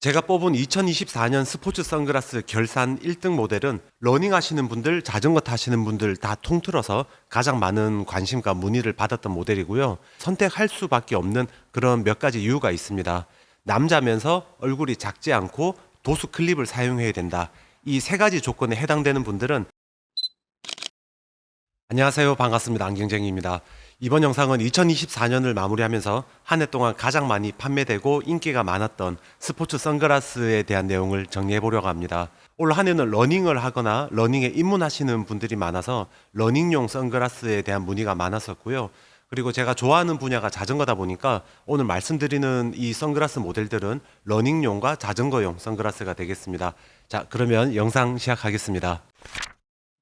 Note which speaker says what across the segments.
Speaker 1: 제가 뽑은 2024년 스포츠 선글라스 결산 1등 모델은 러닝 하시는 분들, 자전거 타시는 분들 다 통틀어서 가장 많은 관심과 문의를 받았던 모델이고요. 선택할 수밖에 없는 그런 몇 가지 이유가 있습니다. 남자면서 얼굴이 작지 않고 도수 클립을 사용해야 된다. 이 세 가지 조건에 해당되는 분들은 안녕하세요. 반갑습니다. 안경쟁이입니다. 이번 영상은 2024년을 마무리하면서 한 해 동안 가장 많이 판매되고 인기가 많았던 스포츠 선글라스에 대한 내용을 정리해 보려고 합니다. 올 한 해는 러닝을 하거나 러닝에 입문하시는 분들이 많아서 러닝용 선글라스에 대한 문의가 많았었고요. 그리고 제가 좋아하는 분야가 자전거다 보니까 오늘 말씀드리는 이 선글라스 모델들은 러닝용과 자전거용 선글라스가 되겠습니다. 자, 그러면 영상 시작하겠습니다.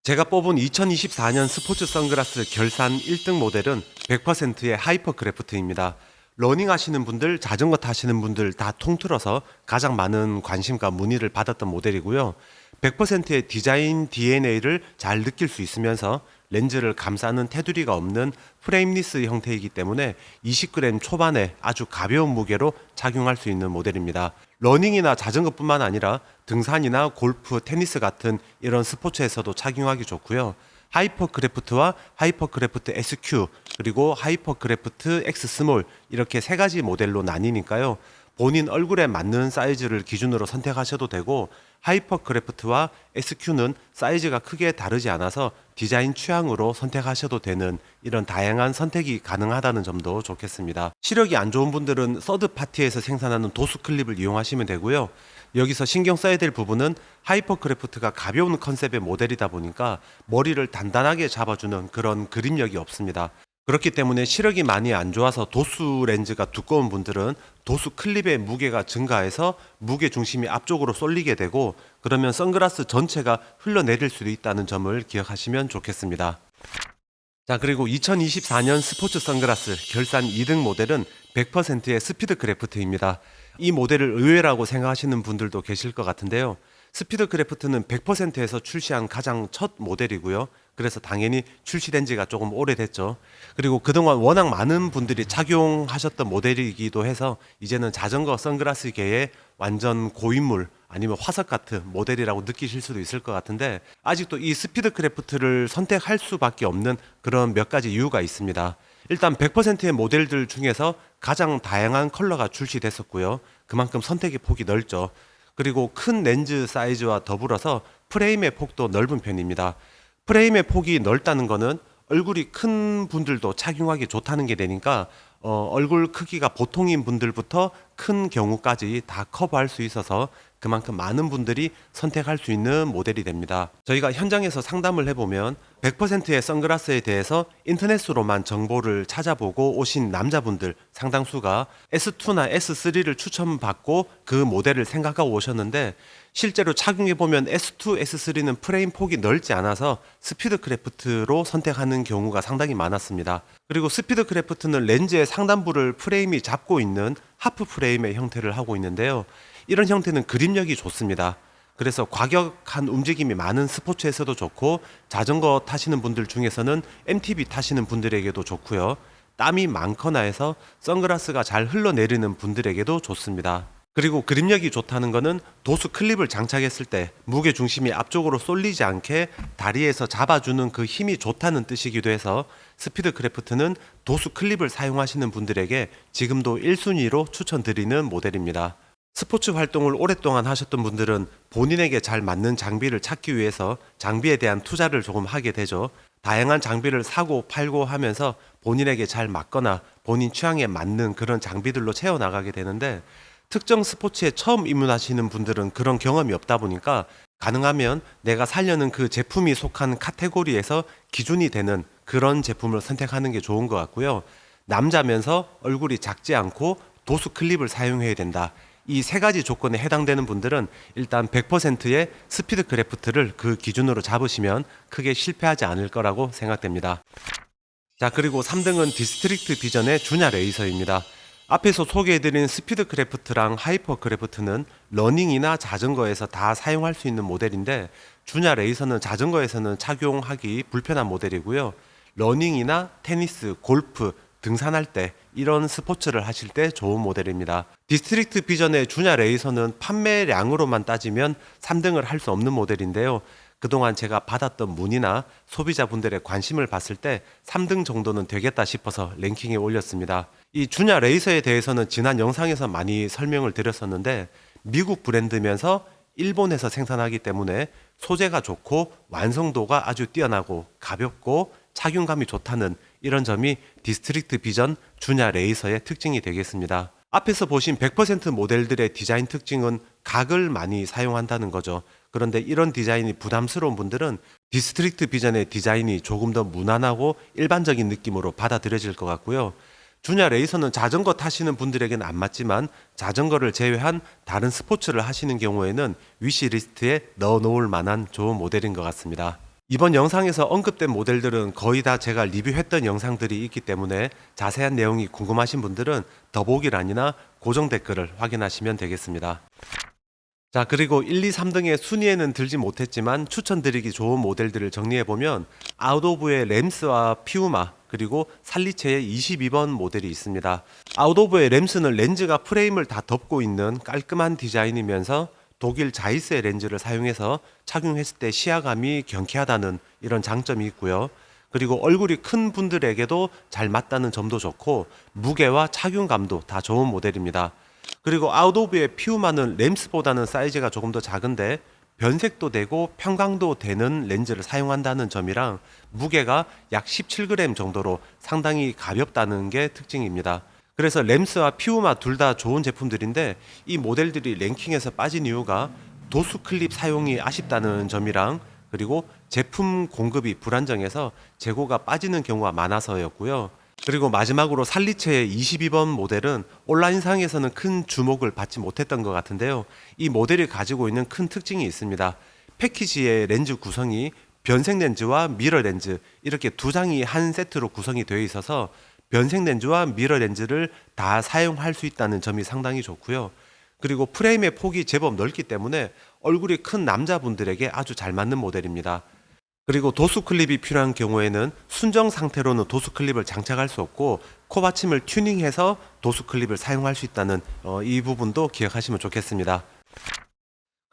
Speaker 1: 제가 뽑은 2024년 스포츠 선글라스 결산 1등 모델은 100%의 하이퍼 크래프트입니다. 러닝 하시는 분들, 자전거 타시는 분들 다 통틀어서 가장 많은 관심과 문의를 받았던 모델이고요. 100%의 디자인 DNA를 잘 느낄 수 있으면서 렌즈를 감싸는 테두리가 없는 프레임리스 형태이기 때문에 20g 초반에 아주 가벼운 무게로 착용할 수 있는 모델입니다. 러닝이나 자전거뿐만 아니라 등산이나 골프, 테니스 같은 이런 스포츠에서도 착용하기 좋고요. 하이퍼 크래프트와 하이퍼 크래프트 SQ 그리고 하이퍼 크래프트 X 스몰 이렇게 세 가지 모델로 나뉘니까요. 본인 얼굴에 맞는 사이즈를 기준으로 선택하셔도 되고 하이퍼 크래프트와 SQ는 사이즈가 크게 다르지 않아서 디자인 취향으로 선택하셔도 되는 이런 다양한 선택이 가능하다는 점도 좋겠습니다. 시력이 안 좋은 분들은 서드 파티에서 생산하는 도수 클립을 이용하시면 되고요. 여기서 신경 써야 될 부분은 하이퍼 크래프트가 가벼운 컨셉의 모델이다 보니까 머리를 단단하게 잡아주는 그런 그립력이 없습니다. 그렇기 때문에 시력이 많이 안 좋아서 도수 렌즈가 두꺼운 분들은 도수 클립의 무게가 증가해서 무게 중심이 앞쪽으로 쏠리게 되고 그러면 선글라스 전체가 흘러내릴 수도 있다는 점을 기억하시면 좋겠습니다. 자, 그리고 2024년 스포츠 선글라스 결산 2등 모델은 100%의 스피드 크래프트입니다. 이 모델을 의외라고 생각하시는 분들도 계실 것 같은데요. 스피드 크래프트는 100%에서 출시한 가장 첫 모델이고요. 그래서 당연히 출시된 지가 조금 오래됐죠. 그리고 그동안 워낙 많은 분들이 착용하셨던 모델이기도 해서 이제는 자전거 선글라스계의 완전 고인물 아니면 화석 같은 모델이라고 느끼실 수도 있을 것 같은데 아직도 이 스피드 크래프트를 선택할 수밖에 없는 그런 몇 가지 이유가 있습니다. 일단 100%의 모델들 중에서 가장 다양한 컬러가 출시됐었고요. 그만큼 선택의 폭이 넓죠. 그리고 큰 렌즈 사이즈와 더불어서 프레임의 폭도 넓은 편입니다. 프레임의 폭이 넓다는 거는 얼굴이 큰 분들도 착용하기 좋다는 게 되니까 어, 얼굴 크기가 보통인 분들부터 큰 경우까지 다 커버할 수 있어서 그만큼 많은 분들이 선택할 수 있는 모델이 됩니다. 저희가 현장에서 상담을 해보면 100%의 선글라스에 대해서 인터넷으로만 정보를 찾아보고 오신 남자분들 상당수가 S2나 S3를 추천받고 그 모델을 생각하고 오셨는데 실제로 착용해 보면 S2, S3는 프레임 폭이 넓지 않아서 스피드 크래프트로 선택하는 경우가 상당히 많았습니다. 그리고 스피드 크래프트는 렌즈의 상단부를 프레임이 잡고 있는 하프 프레임의 형태를 하고 있는데요. 이런 형태는 그립력이 좋습니다. 그래서 과격한 움직임이 많은 스포츠에서도 좋고 자전거 타시는 분들 중에서는 MTB 타시는 분들에게도 좋고요. 땀이 많거나 해서 선글라스가 잘 흘러내리는 분들에게도 좋습니다. 그리고 그립력이 좋다는 것은 도수 클립을 장착했을 때 무게 중심이 앞쪽으로 쏠리지 않게 다리에서 잡아주는 그 힘이 좋다는 뜻이기도 해서 스피드 크래프트는 도수 클립을 사용하시는 분들에게 지금도 1순위로 추천드리는 모델입니다. 스포츠 활동을 오랫동안 하셨던 분들은 본인에게 잘 맞는 장비를 찾기 위해서 장비에 대한 투자를 조금 하게 되죠. 다양한 장비를 사고 팔고 하면서 본인에게 잘 맞거나 본인 취향에 맞는 그런 장비들로 채워나가게 되는데 특정 스포츠에 처음 입문하시는 분들은 그런 경험이 없다 보니까 가능하면 내가 살려는 그 제품이 속한 카테고리에서 기준이 되는 그런 제품을 선택하는 게 좋은 것 같고요. 남자면서 얼굴이 작지 않고 도수 클립을 사용해야 된다. 이 세 가지 조건에 해당되는 분들은 일단 100%의 스피드 크래프트를 그 기준으로 잡으시면 크게 실패하지 않을 거라고 생각됩니다. 자, 그리고 3등은 디스트릭트 비전의 주냐 레이서입니다. 앞에서 소개해드린 스피드 크래프트랑 하이퍼 크래프트는 러닝이나 자전거에서 다 사용할 수 있는 모델인데 주냐 레이서는 자전거에서는 착용하기 불편한 모델이고요. 러닝이나 테니스, 골프, 등산할 때 이런 스포츠를 하실 때 좋은 모델입니다. 디스트릭트 비전의 주냐 레이서는 판매량으로만 따지면 3등을 할 수 없는 모델인데요. 그동안 제가 받았던 문의나 소비자분들의 관심을 봤을 때 3등 정도는 되겠다 싶어서 랭킹에 올렸습니다. 이 주냐 레이서에 대해서는 지난 영상에서 많이 설명을 드렸었는데 미국 브랜드면서 일본에서 생산하기 때문에 소재가 좋고 완성도가 아주 뛰어나고 가볍고 착용감이 좋다는 이런 점이 디스트릭트 비전 주냐 레이서의 특징이 되겠습니다. 앞에서 보신 100% 모델들의 디자인 특징은 각을 많이 사용한다는 거죠. 그런데 이런 디자인이 부담스러운 분들은 디스트릭트 비전의 디자인이 조금 더 무난하고 일반적인 느낌으로 받아들여질 것 같고요. 주냐 레이서는 자전거 타시는 분들에게는 안 맞지만 자전거를 제외한 다른 스포츠를 하시는 경우에는 위시리스트에 넣어 놓을 만한 좋은 모델인 것 같습니다. 이번 영상에서 언급된 모델들은 거의 다 제가 리뷰했던 영상들이 있기 때문에 자세한 내용이 궁금하신 분들은 더보기란이나 고정 댓글을 확인하시면 되겠습니다. 자, 그리고 1, 2, 3등의 순위에는 들지 못했지만 추천드리기 좋은 모델들을 정리해 보면 아웃오브의 램스와 피우마 그리고 살리체의 22번 모델이 있습니다. 아웃오브의 램스는 렌즈가 프레임을 다 덮고 있는 깔끔한 디자인이면서 독일 자이스의 렌즈를 사용해서 착용했을 때 시야감이 경쾌하다는 이런 장점이 있고요. 그리고 얼굴이 큰 분들에게도 잘 맞다는 점도 좋고 무게와 착용감도 다 좋은 모델입니다. 그리고 아웃오브의 피우마는 램스보다는 사이즈가 조금 더 작은데 변색도 되고 평광도 되는 렌즈를 사용한다는 점이랑 무게가 약 17g 정도로 상당히 가볍다는 게 특징입니다. 그래서 램스와 피우마 둘 다 좋은 제품들인데 이 모델들이 랭킹에서 빠진 이유가 도수 클립 사용이 아쉽다는 점이랑 그리고 제품 공급이 불안정해서 재고가 빠지는 경우가 많아서였고요. 그리고 마지막으로 살리체의 22번 모델은 온라인상에서는 큰 주목을 받지 못했던 것 같은데요. 이 모델이 가지고 있는 큰 특징이 있습니다. 패키지의 렌즈 구성이 변색 렌즈와 미러 렌즈 이렇게 두 장이 한 세트로 구성이 되어 있어서 변색 렌즈와 미러 렌즈를 다 사용할 수 있다는 점이 상당히 좋고요. 그리고 프레임의 폭이 제법 넓기 때문에 얼굴이 큰 남자분들에게 아주 잘 맞는 모델입니다. 그리고 도수 클립이 필요한 경우에는 순정 상태로는 도수 클립을 장착할 수 없고 코 받침을 튜닝해서 도수 클립을 사용할 수 있다는 어, 이 부분도 기억하시면 좋겠습니다.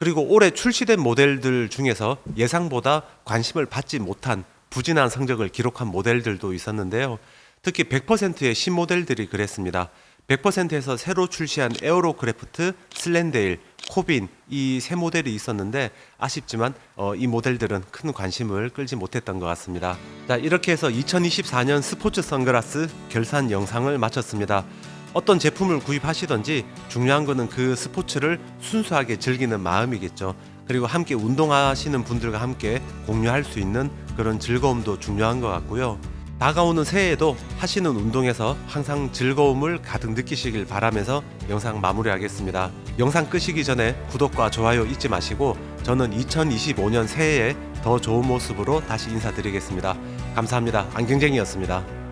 Speaker 1: 그리고 올해 출시된 모델들 중에서 예상보다 관심을 받지 못한 부진한 성적을 기록한 모델들도 있었는데요. 특히 100%의 신모델들이 그랬습니다. 100%에서 새로 출시한 에어로크래프트, 슬렌데일, 코빈 이 세 모델이 있었는데 아쉽지만 어, 이 모델들은 큰 관심을 끌지 못했던 것 같습니다. 자 이렇게 해서 2024년 스포츠 선글라스 결산 영상을 마쳤습니다. 어떤 제품을 구입하시던지 중요한 거는 그 스포츠를 순수하게 즐기는 마음이겠죠. 그리고 함께 운동하시는 분들과 함께 공유할 수 있는 그런 즐거움도 중요한 것 같고요. 다가오는 새해에도 하시는 운동에서 항상 즐거움을 가득 느끼시길 바라면서 영상 마무리하겠습니다. 영상 끄시기 전에 구독과 좋아요 잊지 마시고 저는 2025년 새해에 더 좋은 모습으로 다시 인사드리겠습니다. 감사합니다. 안경쟁이였습니다.